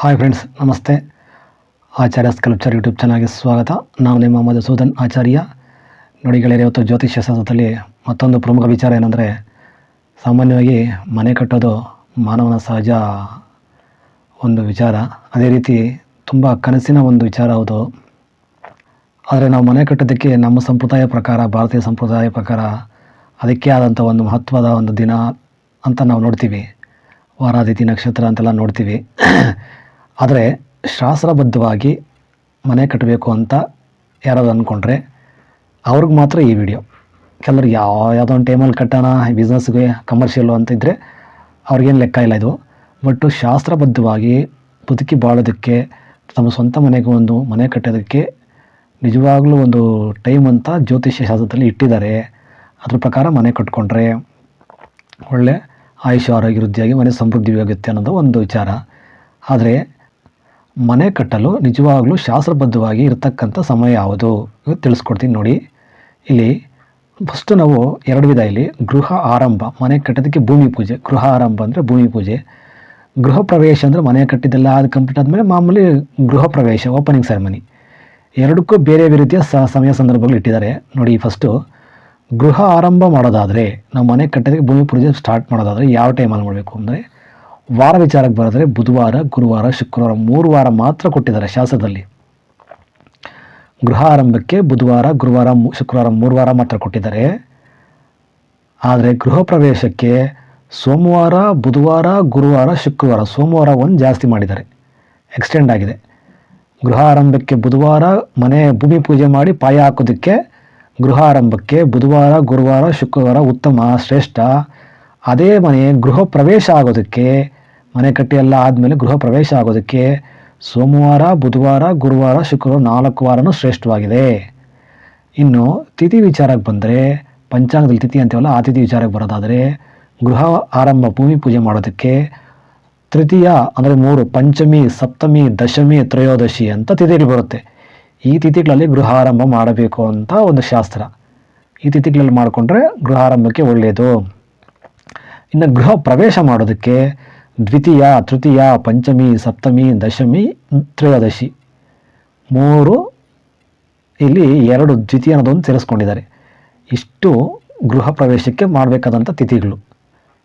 Hi friends ನಮಸ್ತೆ. ಆಚಾರ್ಯ sculpture YouTube ಚಾನಲ್ಗೆ ಸ್ವಾಗತ. ನಾನು ನಿಮ್ಮ ಮಧುಸೂದನ್ ಆಚಾರ್ಯ. ನೋಡಿ ಗೆಳೆಯರೆ, ಇವತ್ತು ಜ್ಯೋತಿಷ್ಯ ಶಾಸ್ತ್ರದಲ್ಲಿ ಮತ್ತೊಂದು ಪ್ರಮುಖ ವಿಚಾರ ಏನಂದರೆ, ಸಾಮಾನ್ಯವಾಗಿ ಮನೆ ಕಟ್ಟೋದು ಮಾನವನ ಸಹಜ ಒಂದು ವಿಚಾರ. ಅದೇ ರೀತಿ ತುಂಬ ಕನಸಿನ ಒಂದು ವಿಚಾರ ಹೌದು. ಆದರೆ ನಾವು ಮನೆ ಕಟ್ಟೋದಕ್ಕೆ ನಮ್ಮ ಸಂಪ್ರದಾಯ ಪ್ರಕಾರ, ಭಾರತೀಯ ಸಂಪ್ರದಾಯ ಪ್ರಕಾರ ಅದಕ್ಕೆ ಆದಂಥ ಒಂದು ಮಹತ್ವದ ಒಂದು ದಿನ ಅಂತ ನಾವು ನೋಡ್ತೀವಿ. ವಾರಾದಿತಿ ನಕ್ಷತ್ರ ಅಂತೆಲ್ಲ ನೋಡ್ತೀವಿ. ಆದರೆ ಶಾಸ್ತ್ರಬದ್ಧವಾಗಿ ಮನೆ ಕಟ್ಟಬೇಕು ಅಂತ ಯಾರಾದ್ರು ಅಂದ್ಕೊಂಡ್ರೆ ಅವ್ರಿಗೆ ಮಾತ್ರ ಈ ವಿಡಿಯೋ ಕೆಲವ್ರು ಯಾವ ಯಾವುದೋ ಒಂದು ಟೈಮಲ್ಲಿ ಕಟ್ಟೋಣ ಬಿಸ್ನೆಸ್ಗೆ ಕಮರ್ಷಿಯಲ್ಲು ಅಂತ ಇದ್ದರೆ ಅವ್ರಿಗೇನು ಲೆಕ್ಕ ಇಲ್ಲ ಇದು. ಬಟ್ ಶಾಸ್ತ್ರಬದ್ಧವಾಗಿ ಬದುಕಿ ಬಾಳೋದಕ್ಕೆ, ತಮ್ಮ ಸ್ವಂತ ಮನೆಗೆ ಒಂದು ಮನೆ ಕಟ್ಟೋದಕ್ಕೆ ನಿಜವಾಗ್ಲೂ ಒಂದು ಟೈಮ್ ಅಂತ ಜ್ಯೋತಿಷ್ಯ ಶಾಸ್ತ್ರದಲ್ಲಿ ಇಟ್ಟಿದ್ದಾರೆ. ಅದ್ರ ಪ್ರಕಾರ ಮನೆ ಕಟ್ಕೊಂಡ್ರೆ ಒಳ್ಳೆ ಆಯುಷ್ಯ, ಆರೋಗ್ಯ, ವೃದ್ಧಿಯಾಗಿ ಮನೆ ಸಮೃದ್ಧಿಯಾಗುತ್ತೆ ಅನ್ನೋದು ಒಂದು ವಿಚಾರ. ಆದರೆ ಮನೆ ಕಟ್ಟಲು ನಿಜವಾಗ್ಲೂ ಶಾಸ್ತ್ರಬದ್ಧವಾಗಿ ಇರತಕ್ಕಂಥ ಸಮಯ ಯಾವುದು? ತಿಳಿಸ್ಕೊಡ್ತೀನಿ ನೋಡಿ. ಇಲ್ಲಿ ಫಸ್ಟು ನಾವು ಎರಡು ವಿಧ ಇಲ್ಲಿ. ಗೃಹ ಆರಂಭ, ಮನೆ ಕಟ್ಟೋದಕ್ಕೆ ಭೂಮಿ ಪೂಜೆ. ಗೃಹ ಆರಂಭ ಅಂದರೆ ಭೂಮಿ ಪೂಜೆ. ಗೃಹ ಪ್ರವೇಶ ಅಂದರೆ ಮನೆ ಕಟ್ಟಿದ್ದೆಲ್ಲ ಅದು ಕಂಪ್ಲೀಟ್ ಆದಮೇಲೆ ಮಾಮೂಲಿ ಗೃಹ ಪ್ರವೇಶ ಓಪನಿಂಗ್ ಸೆರೆಮನಿ ಎರಡಕ್ಕೂ ಬೇರೆ ಬೇರೆ ರೀತಿಯ ಸಮಯ ಸಂದರ್ಭಗಳು ಇಟ್ಟಿದ್ದಾರೆ. ನೋಡಿ ಫಸ್ಟು ಗೃಹ ಆರಂಭ ಮಾಡೋದಾದರೆ, ನಾವು ಮನೆ ಕಟ್ಟೋದಕ್ಕೆ ಭೂಮಿ ಪೂಜೆ ಸ್ಟಾರ್ಟ್ ಮಾಡೋದಾದರೆ ಯಾವ ಟೈಮಲ್ಲಿ ಮಾಡಬೇಕು ಅಂದರೆ ವಾರ ವಿಚಾರಕ್ಕೆ ಬರೆದ್ರೆ ಬುಧವಾರ, ಗುರುವಾರ, ಶುಕ್ರವಾರ ಮೂರು ವಾರ ಮಾತ್ರ ಕೊಟ್ಟಿದ್ದಾರೆ ಶಾಸ್ತ್ರದಲ್ಲಿ ಗೃಹ ಆರಂಭಕ್ಕೆ ಬುಧವಾರ, ಗುರುವಾರ ಶುಕ್ರವಾರ ಮೂರು ವಾರ ಮಾತ್ರ ಕೊಟ್ಟಿದ್ದಾರೆ. ಆದರೆ ಗೃಹ ಪ್ರವೇಶಕ್ಕೆ ಸೋಮವಾರ, ಬುಧವಾರ, ಗುರುವಾರ, ಶುಕ್ರವಾರ, ಸೋಮವಾರ ಒಂದು ಜಾಸ್ತಿ ಮಾಡಿದ್ದಾರೆ. ಎಕ್ಸ್ಟೆಂಡ್ ಆಗಿದೆ. ಗೃಹ ಆರಂಭಕ್ಕೆ ಬುಧವಾರ, ಮನೆ, ಭೂಮಿ ಪೂಜೆ ಮಾಡಿ ಪಾಯ ಹಾಕೋದಕ್ಕೆ ಗೃಹ ಆರಂಭಕ್ಕೆ ಬುಧವಾರ, ಗುರುವಾರ, ಶುಕ್ರವಾರ ಉತ್ತಮ, ಶ್ರೇಷ್ಠ. ಅದೇ ಮನೆ ಗೃಹ ಪ್ರವೇಶ ಆಗೋದಕ್ಕೆ ಮನೆ ಕಟ್ಟಿ ಎಲ್ಲ ಆದಮೇಲೆ ಗೃಹ ಪ್ರವೇಶ ಆಗೋದಕ್ಕೆ ಸೋಮವಾರ, ಬುಧವಾರ, ಗುರುವಾರ, ಶುಕ್ರವಾರ ನಾಲ್ಕು ವಾರನೂ ಶ್ರೇಷ್ಠವಾಗಿದೆ. ಇನ್ನು ತಿಥಿ ವಿಚಾರಕ್ಕೆ ಬಂದರೆ, ಪಂಚಾಂಗದಲ್ಲಿ ತಿಥಿ ಅಂತೀವಲ್ಲ, ಆ ತಿಥಿ ವಿಚಾರಕ್ಕೆ ಬರೋದಾದರೆ ಗೃಹ ಆರಂಭ ಭೂಮಿ ಪೂಜೆ ಮಾಡೋದಕ್ಕೆ ತೃತೀಯ ಅಂದರೆ ಮೂರು, ಪಂಚಮಿ, ಸಪ್ತಮಿ, ದಶಮಿ, ತ್ರಯೋದಶಿ ಅಂತ ತಿಥಿಗಳು ಬರುತ್ತೆ. ಈ ತಿಥಿಗಳಲ್ಲಿ ಗೃಹ ಆರಂಭ ಮಾಡಬೇಕು ಅಂತ ಒಂದು ಶಾಸ್ತ್ರ. ಈ ತಿಥಿಗಳಲ್ಲಿ ಮಾಡಿಕೊಂಡ್ರೆ ಗೃಹ ಆರಂಭಕ್ಕೆ ಒಳ್ಳೆಯದು. ಇನ್ನು ಗೃಹ ಪ್ರವೇಶ ಮಾಡೋದಕ್ಕೆ ದ್ವಿತೀಯ, ತೃತೀಯ, ಪಂಚಮಿ, ಸಪ್ತಮಿ, ದಶಮಿ, ತ್ರಯೋದಶಿ. ಮೂರು ಇಲ್ಲಿ ಎರಡು ದ್ವಿತೀಯ ಅನ್ನೋದೊಂದು ಸೇರಿಸ್ಕೊಂಡಿದ್ದಾರೆ ಇಷ್ಟು ಗೃಹ ಪ್ರವೇಶಕ್ಕೆ ಮಾಡಬೇಕಾದಂಥ ತಿಥಿಗಳು.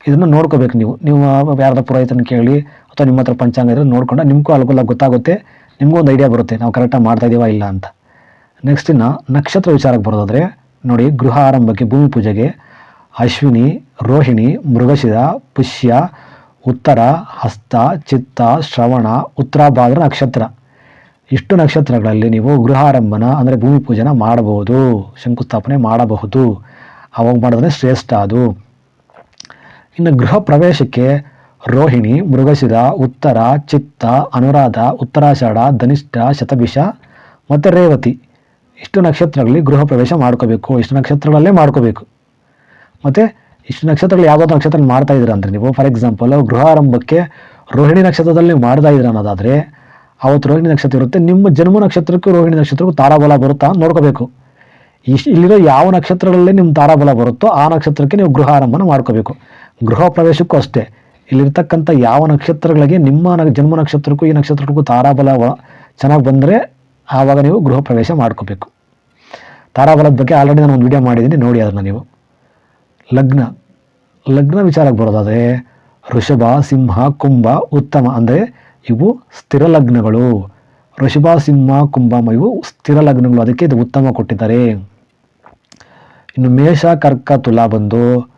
ಇದನ್ನು ನೋಡ್ಕೋಬೇಕು ನೀವು. ನೀವು ಯಾರದ ಪುರೋಹಿತನ ಕೇಳಿ ಅಥವಾ ನಿಮ್ಮ ಹತ್ರ ಪಂಚಾಂಗ ಇದ್ರೆ ನೋಡ್ಕೊಂಡು ನಿಮಗೂ ಅನುಕೂಲ ಗೊತ್ತಾಗುತ್ತೆ. ನಿಮಗೂ ಒಂದು ಐಡಿಯಾ ಬರುತ್ತೆ. ನಾವು ಕರೆಕ್ಟಾಗಿ ಮಾಡ್ತಾ ಇದ್ದೀವ ಇಲ್ಲ ಅಂತ. ನೆಕ್ಸ್ಟ್ ಇನ್ನು ನಕ್ಷತ್ರ ವಿಚಾರಕ್ಕೆ ಬರೋದಾದರೆ, ನೋಡಿ ಗೃಹ ಆರಂಭಕ್ಕೆ ಭೂಮಿ ಪೂಜೆಗೆ ಅಶ್ವಿನಿ, ರೋಹಿಣಿ, ಮೃಗಶಿರ, ಪುಷ್ಯ ಉತ್ತರ, ಹಸ್ತ, ಚಿತ್ತ, ಶ್ರವಣ, ಉತ್ತರಾಭಾದ್ರ ನಕ್ಷತ್ರ. ಇಷ್ಟು ನಕ್ಷತ್ರಗಳಲ್ಲಿ ನೀವು ಗೃಹಾರಂಭನ, ಅಂದರೆ ಭೂಮಿ ಪೂಜೆನ ಮಾಡಬಹುದು, ಶಂಕುಸ್ಥಾಪನೆ ಮಾಡಬಹುದು. ಅವಾಗ ಮಾಡಿದ್ರೆ ಶ್ರೇಷ್ಠ ಅದು. ಇನ್ನು ಗೃಹ ಪ್ರವೇಶಕ್ಕೆ ರೋಹಿಣಿ, ಮೃಗಶಿರ, ಉತ್ತರ, ಚಿತ್ತ, ಅನುರಾಧ, ಉತ್ತರಾಷಾಢ, ಧನಿಷ್ಠ, ಶತಭಿಷ ಮತ್ತು ರೇವತಿ. ಇಷ್ಟು ನಕ್ಷತ್ರಗಳಲ್ಲಿ ಗೃಹ ಪ್ರವೇಶ ಮಾಡ್ಕೋಬೇಕು, ಇಷ್ಟು ನಕ್ಷತ್ರಗಳಲ್ಲೇ ಮಾಡ್ಕೋಬೇಕು. ಮತ್ತು ಇಷ್ಟು ನಕ್ಷತ್ರಗಳು ಯಾವುದಾದ್ರು ನಕ್ಷತ್ರ ಮಾಡ್ತಾ ಇದ್ದೀರಾ ಅಂದರೆ ನೀವು? ಫಾರ್ ಎಕ್ಸಾಂಪಲ್ ಗೃಹಾರಂಭಕ್ಕೆ ರೋಹಿಣಿ ನಕ್ಷತ್ರದಲ್ಲಿ ನೀವು ಮಾಡ್ತಾ ಇದ್ದೀರಾ ಅನ್ನೋದಾದರೆ, ಅವತ್ತು ರೋಹಿಣಿ ನಕ್ಷತ್ರ ಇರುತ್ತೆ, ನಿಮ್ಮ ಜನ್ಮ ನಕ್ಷತ್ರಕ್ಕೂ ರೋಹಿಣಿ ನಕ್ಷತ್ರಕ್ಕೂ ತಾರಾಬಲ ಬರುತ್ತಾ ನೋಡ್ಕೋಬೇಕು. ಇಶ್ ಇಲ್ಲಿರೋ ಯಾವ ನಕ್ಷತ್ರಗಳಲ್ಲಿ ನಿಮ್ಮ ತಾರಾಬಲ ಬರುತ್ತೋ ಆ ನಕ್ಷತ್ರಕ್ಕೆ ನೀವು ಗೃಹ ಆರಂಭನ ಮಾಡ್ಕೋಬೇಕು. ಗೃಹ ಪ್ರವೇಶಕ್ಕೂ ಅಷ್ಟೇ. ಇಲ್ಲಿರ್ತಕ್ಕಂಥ ಯಾವ ನಕ್ಷತ್ರಗಳಿಗೆ ನಿಮ್ಮ ಜನ್ಮ ನಕ್ಷತ್ರಕ್ಕೂ ಈ ನಕ್ಷತ್ರಕ್ಕೂ ತಾರಾಬಲ ಚೆನ್ನಾಗಿ ಬಂದರೆ ಆವಾಗ ನೀವು ಗೃಹ ಪ್ರವೇಶ ಮಾಡ್ಕೋಬೇಕು. ತಾರಾಬಲದ ಬಗ್ಗೆ ಆಲ್ರೆಡಿ ನಾನು ಒಂದು ವಿಡಿಯೋ ಮಾಡಿದ್ದೀನಿ, ನೋಡಿ ಅದನ್ನು ನೀವು. ಲಗ್ನ. ಲಗ್ನ ವಿಚಾರಕ್ಕೆ ಬರೋದಾದರೆ ಋಷಭ, ಸಿಂಹ, ಕುಂಭ ಉತ್ತಮ ಅಂದರೆ ಇವು ಸ್ಥಿರ ಲಗ್ನಗಳು. ಋಷಭ, ಸಿಂಹ, ಕುಂಭ ಇವು ಸ್ಥಿರ ಲಗ್ನಗಳು. ಅದಕ್ಕೆ ಇದು ಉತ್ತಮ ಕೊಟ್ಟಿದ್ದಾರೆ. ಇನ್ನು ಮೇಷ, ಕರ್ಕ, ತುಲಾ ಬಂದು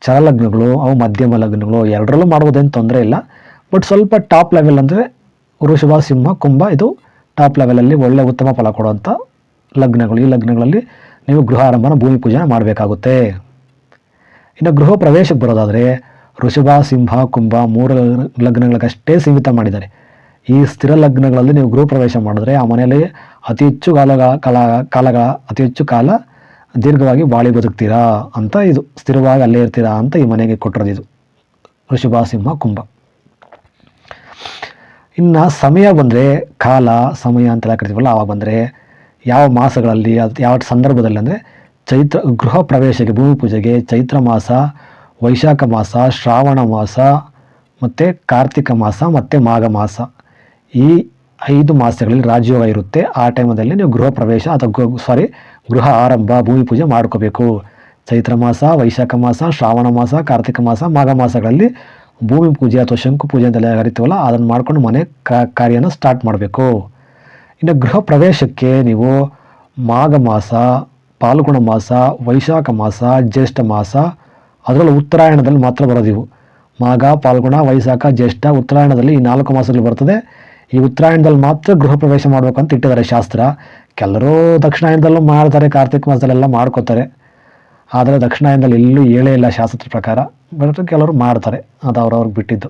ಚರಲಗ್ನಗಳು, ಅವು ಮಧ್ಯಮ ಲಗ್ನಗಳು. ಎರಡರಲ್ಲೂ ಮಾಡ್ಬೋದೇನು ತೊಂದರೆ ಇಲ್ಲ. ಬಟ್ ಸ್ವಲ್ಪ ಟಾಪ್ ಲೆವೆಲ್ ಅಂದರೆ ಋಷಭ, ಸಿಂಹ, ಕುಂಭ ಇದು ಟಾಪ್ ಲೆವೆಲಲ್ಲಿ ಒಳ್ಳೆ ಉತ್ತಮ ಫಲ ಕೊಡುವಂಥ ಲಗ್ನಗಳು. ಈ ಲಗ್ನಗಳಲ್ಲಿ ನೀವು ಗೃಹ ಆರಂಭನ, ಭೂಮಿ ಪೂಜೆ ಮಾಡಬೇಕಾಗುತ್ತೆ. ಇನ್ನು ಗೃಹ ಪ್ರವೇಶಕ್ಕೆ ಬರೋದಾದರೆ ವೃಷಭ ಸಿಂಹ, ಕುಂಭ ಮೂರು ಲಗ್ನಗಳಿಗಷ್ಟೇ ಸೀಮಿತ ಮಾಡಿದ್ದಾರೆ. ಈ ಸ್ಥಿರ ಲಗ್ನಗಳಲ್ಲಿ ನೀವು ಗೃಹ ಪ್ರವೇಶ ಮಾಡಿದ್ರೆ ಆ ಮನೆಯಲ್ಲಿ ಅತಿ ಹೆಚ್ಚು ಕಾಲ ಕಾಲ, ಕಾಲಗಳ, ಅತಿ ಹೆಚ್ಚು ಕಾಲ ದೀರ್ಘವಾಗಿ ಬಾಳಿ ಬದುಕ್ತೀರಾ ಅಂತ ಇದು, ಸ್ಥಿರವಾಗಿ ಅಲ್ಲೇ ಇರ್ತೀರಾ ಅಂತ ಈ ಮನೆಗೆ ಕೊಟ್ಟಿರೋದು ಇದು. ವೃಷಭ ಸಿಂಹ, ಕುಂಭ. ಇನ್ನು ಸಮಯ ಬಂದರೆ, ಕಾಲ, ಸಮಯ ಅಂತೆಲ್ಲ ಕರಿತೀವಲ್ಲ, ಆವಾಗ ಬಂದರೆ ಯಾವ ಮಾಸಗಳಲ್ಲಿ ಅದು ಯಾವ ಸಂದರ್ಭದಲ್ಲಿ ಅಂದರೆ ಚೈತ್ರ ಗೃಹ ಪ್ರವೇಶಕ್ಕೆ ಭೂಮಿ ಪೂಜೆಗೆ ಚೈತ್ರ ಮಾಸ, ವೈಶಾಖ ಮಾಸ, ಶ್ರಾವಣ ಮಾಸ, ಮತ್ತು ಕಾರ್ತಿಕ ಮಾಸ, ಮತ್ತು ಮಾಘ ಮಾಸ. ಈ ಐದು ಮಾಸಗಳಲ್ಲಿ ರಾಜಯೋಗ ಇರುತ್ತೆ. ಆ ಟೈಮಲ್ಲಿ ನೀವು ಗೃಹ ಪ್ರವೇಶ ಅಥವಾ ಸಾರಿ ಗೃಹ ಆರಂಭ, ಭೂಮಿ ಪೂಜೆ ಮಾಡ್ಕೋಬೇಕು. ಚೈತ್ರ ಮಾಸ, ವೈಶಾಖ ಮಾಸ, ಶ್ರಾವಣ ಮಾಸ, ಕಾರ್ತಿಕ ಮಾಸ, ಮಾಘ ಮಾಸಗಳಲ್ಲಿ ಭೂಮಿ ಪೂಜೆ ಅಥವಾ ಶಂಕು ಪೂಜೆ ಅಂತೆಲ್ಲ ಕರಿತೀವಲ್ಲ, ಅದನ್ನು ಮಾಡ್ಕೊಂಡು ಮನೆ ಕಾರ್ಯನ ಸ್ಟಾರ್ಟ್ ಮಾಡಬೇಕು. ಇನ್ನು ಗೃಹ ಪ್ರವೇಶಕ್ಕೆ ನೀವು ಮಾಘ ಮಾಸ ಪಾಲ್ಗುಣ ಮಾಸ, ವೈಶಾಖ ಮಾಸ, ಜ್ಯೇಷ್ಠ ಮಾಸ, ಅದರಲ್ಲೂ ಉತ್ತರಾಯಣದಲ್ಲಿ ಮಾತ್ರ ಬರೋದಿವು ಮಾಘ, ಪಾಲ್ಗುಣ, ವೈಶಾಖ, ಜ್ಯೇಷ್ಠ, ಉತ್ತರಾಯಣದಲ್ಲಿ ಈ ನಾಲ್ಕು ಮಾಸದಲ್ಲಿ ಬರ್ತದೆ. ಈ ಉತ್ತರಾಯಣದಲ್ಲಿ ಮಾತ್ರ ಗೃಹ ಪ್ರವೇಶ ಅಂತ ಇಟ್ಟಿದ್ದಾರೆ ಶಾಸ್ತ್ರ. ಕೆಲವರು ದಕ್ಷಿಣಾಯನದಲ್ಲೂ ಮಾಡ್ತಾರೆ, ಕಾರ್ತಿಕ ಮಾಸದಲ್ಲೆಲ್ಲ ಮಾಡ್ಕೋತಾರೆ. ಆದರೆ ದಕ್ಷಿಣಾಯನದಲ್ಲಿ ಎಲ್ಲೂ ಹೇಳೇ ಇಲ್ಲ ಶಾಸ್ತ್ರದ ಪ್ರಕಾರ. ಬಟ್ ಕೆಲವರು ಮಾಡ್ತಾರೆ, ಅದು ಅವ್ರವ್ರಿಗೆ ಬಿಟ್ಟಿದ್ದು.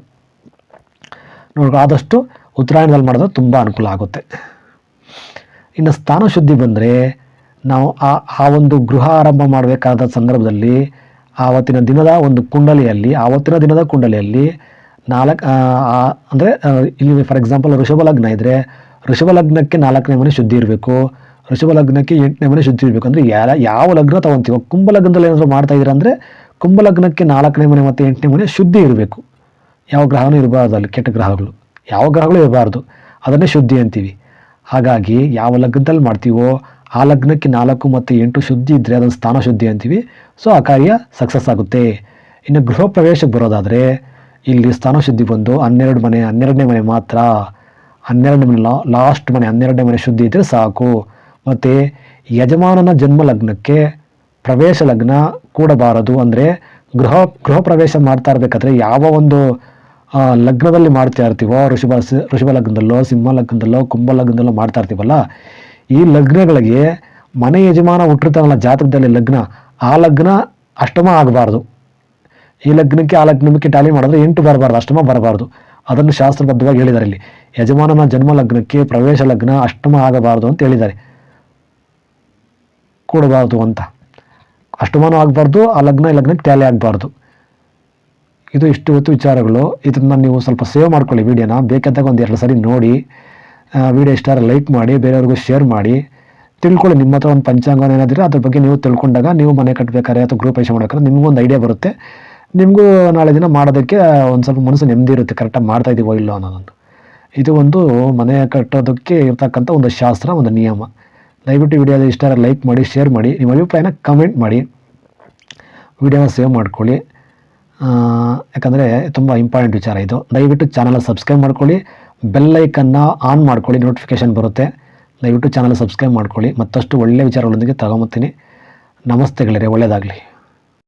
ನೋಡಿ ಆದಷ್ಟು ಉತ್ತರಾಯಣದಲ್ಲಿ ಮಾಡಿದ್ರೆ ತುಂಬ ಅನುಕೂಲ ಆಗುತ್ತೆ. ಇನ್ನು ಸ್ಥಾನ ಶುದ್ಧಿ ಬಂದರೆ ನಾವು ಆ ಆ ಒಂದು ಗೃಹ ಆರಂಭ ಮಾಡಬೇಕಾದ ಸಂದರ್ಭದಲ್ಲಿ ಆವತ್ತಿನ ದಿನದ ಒಂದು ಕುಂಡಲಿಯಲ್ಲಿ, ಆವತ್ತಿನ ದಿನದ ಕುಂಡಲಿಯಲ್ಲಿ ನಾಲ್ಕು ಅಂದರೆ ಇಲ್ಲಿ ಫಾರ್ ಎಕ್ಸಾಂಪಲ್ ಋಷಭ ಲಗ್ನ ಇದ್ದರೆ ಋಷಭ ಲಗ್ನಕ್ಕೆ ನಾಲ್ಕನೇ ಮನೆ ಶುದ್ಧಿ ಇರಬೇಕು. ಋಷಭ ಲಗ್ನಕ್ಕೆ ಎಂಟನೇ ಮನೆ ಶುದ್ಧಿ ಇರಬೇಕು. ಅಂದರೆ ಯಾವ ಯಾವ ಲಗ್ನ ತಗೊಂತೀವೋ, ಕುಂಭ ಲಗ್ನದಲ್ಲಿ ಏನಾದರೂ ಮಾಡ್ತಾ ಇದ್ದೀರಾ ಅಂದರೆ, ಕುಂಭ ಲಗ್ನಕ್ಕೆ ನಾಲ್ಕನೇ ಮನೆ ಮತ್ತು ಎಂಟನೇ ಮನೆ ಶುದ್ಧಿ ಇರಬೇಕು. ಯಾವ ಗ್ರಹನೂ ಇರಬಾರ್ದು ಅಲ್ಲಿ, ಕೆಟ್ಟ ಗ್ರಹಗಳು. ಯಾವ ಗ್ರಹಗಳು ಇರಬಾರ್ದು. ಅದನ್ನೇ ಶುದ್ಧಿ ಅಂತೀವಿ. ಹಾಗಾಗಿ ಯಾವ ಲಗ್ನದಲ್ಲಿ ಮಾಡ್ತೀವೋ ಆ ಲಗ್ನಕ್ಕೆ ನಾಲ್ಕು ಮತ್ತು ಎಂಟು ಶುದ್ಧಿ ಇದ್ದರೆ ಅದನ್ನು ಸ್ಥಾನ ಶುದ್ಧಿ ಅಂತೀವಿ. ಸೊ ಆ ಕಾರ್ಯ ಸಕ್ಸಸ್ ಆಗುತ್ತೆ. ಇನ್ನು ಗೃಹ ಪ್ರವೇಶಕ್ಕೆ ಬರೋದಾದರೆ, ಇಲ್ಲಿ ಸ್ಥಾನ ಶುದ್ಧಿ ಬಂದು ಹನ್ನೆರಡು ಮನೆ, ಹನ್ನೆರಡನೇ ಮನೆ ಮಾತ್ರ. ಹನ್ನೆರಡನೇ ಮನೆ ಲಾ ಲಾಸ್ಟ್ ಮನೆ, ಹನ್ನೆರಡನೇ ಮನೆ ಶುದ್ಧಿ ಇದ್ದರೆ ಸಾಕು. ಮತ್ತು ಯಜಮಾನನ ಜನ್ಮ ಲಗ್ನಕ್ಕೆ ಪ್ರವೇಶ ಲಗ್ನ ಕೂಡಬಾರದು. ಅಂದರೆ ಗೃಹ ಗೃಹ ಪ್ರವೇಶ ಮಾಡ್ತಾ ಇರಬೇಕಾದ್ರೆ ಯಾವ ಒಂದು ಲಗ್ನದಲ್ಲಿ ಮಾಡ್ತಾ ಇರ್ತೀವೋ, ಋಷಭ ಋಷಭ ಲಗ್ನದಲ್ಲೋ, ಸಿಂಹ ಲಗ್ನದಲ್ಲೋ, ಕುಂಭ ಲಗ್ನದಲ್ಲೋ ಮಾಡ್ತಾ ಇರ್ತೀವಲ್ಲ ಈ ಲಗ್ನಗಳಿಗೆ ಮನೆ ಯಜಮಾನ ಹುಟ್ಟಿರ್ತಾನಲ್ಲ ಜಾತಕದಲ್ಲಿ ಲಗ್ನ, ಆ ಲಗ್ನ ಅಷ್ಟಮ ಆಗಬಾರ್ದು. ಈ ಲಗ್ನಕ್ಕೆ, ಆ ಲಗ್ನಕ್ಕೆ ಟ್ಯಾಲಿ ಮಾಡಿದ್ರೆ ಎಂಟು ಬರಬಾರ್ದು, ಅಷ್ಟಮ ಬರಬಾರ್ದು. ಅದನ್ನು ಶಾಸ್ತ್ರಬದ್ಧವಾಗಿ ಹೇಳಿದ್ದಾರೆ ಇಲ್ಲಿ. ಯಜಮಾನನ ಜನ್ಮ ಲಗ್ನಕ್ಕೆ ಪ್ರವೇಶ ಲಗ್ನ ಅಷ್ಟಮ ಆಗಬಾರ್ದು ಅಂತ ಹೇಳಿದ್ದಾರೆ. ಕೊಡಬಾರ್ದು ಅಂತ. ಅಷ್ಟಮಾನ ಆಗಬಾರ್ದು, ಆ ಲಗ್ನ ಈ ಲಗ್ನಕ್ಕೆ ಟ್ಯಾಲಿ ಆಗಬಾರ್ದು. ಇದು ಇಷ್ಟು ಹೊತ್ತು ವಿಚಾರಗಳು. ಇದನ್ನು ನೀವು ಸ್ವಲ್ಪ ಸೇವ್ ಮಾಡ್ಕೊಳ್ಳಿ ವಿಡಿಯೋನ ಬೇಕಾದಾಗ ಒಂದು ಎರಡು ಸರಿ ನೋಡಿ. ವಿಡಿಯೋ ಇಷ್ಟ ಲೈಕ್ ಮಾಡಿ, ಬೇರೆಯವ್ರಿಗೂ ಶೇರ್ ಮಾಡಿ. ತಿಳ್ಕೊಳ್ಳಿ, ನಿಮ್ಮ ಹತ್ರ ಒಂದು ಪಂಚಾಂಗ ಏನಾದರೆ ಅದ್ರ ಬಗ್ಗೆ ನೀವು ತಿಳ್ಕೊಂಡಾಗ ನೀವು ಮನೆ ಕಟ್ಟಬೇಕಾದ್ರೆ ಅಥವಾ ಗ್ರೂಪ್ ಪ್ರವೇಶ ಮಾಡ್ಬೇಕಾದ್ರೆ ನಿಮಗೂ ಒಂದು ಐಡಿಯಾ ಬರುತ್ತೆ. ನಿಮಗೂ ನಾಳೆ ದಿನ ಮಾಡೋದಕ್ಕೆ ಒಂದು ಸ್ವಲ್ಪ ಮನಸ್ಸು ನೆಮ್ಮದಿ ಇರುತ್ತೆ ಕರೆಕ್ಟಾಗಿ ಮಾಡ್ತಾ ಇದೀವೋ ಇಲ್ಲೋ ಅನ್ನೋದೊಂದು. ಇದು ಒಂದು ಮನೆ ಕಟ್ಟೋದಕ್ಕೆ ಇರ್ತಕ್ಕಂಥ ಒಂದು ಶಾಸ್ತ್ರ, ಒಂದು ನಿಯಮ. ದಯವಿಟ್ಟು ವಿಡಿಯೋದ ಇಷ್ಟ ಲೈಕ್ ಮಾಡಿ ಶೇರ್ ಮಾಡಿ. ನಿಮ್ಮ ಅಭಿಪ್ರಾಯನ ಕಮೆಂಟ್ ಮಾಡಿ. ವಿಡಿಯೋನ ಸೇವ್ ಮಾಡ್ಕೊಳ್ಳಿ. ಯಾಕಂದರೆ ತುಂಬ ಇಂಪಾರ್ಟೆಂಟ್ ವಿಚಾರ ಇದು. ದಯವಿಟ್ಟು ಚಾನಲ್ ಸಬ್ಸ್ಕ್ರೈಬ್ ಮಾಡ್ಕೊಳ್ಳಿ. ಬೆಲ್ಲೈಕನ್ನು ಆನ್ ಮಾಡ್ಕೊಳ್ಳಿ ನೋಟಿಫಿಕೇಷನ್ ಬರುತ್ತೆ. ದಯವಿಟ್ಟು ಚಾನಲ್ ಸಬ್ಸ್ಕ್ರೈಬ್ ಮಾಡ್ಕೊಳ್ಳಿ. ಮತ್ತಷ್ಟು ಒಳ್ಳೆಯ ವಿಚಾರಗಳೊಂದಿಗೆ ತಗೊಂಬತ್ತೀನಿ ನಮಸ್ತೆಗಳಿರೆ ಒಳ್ಳೆಯದಾಗಲಿ.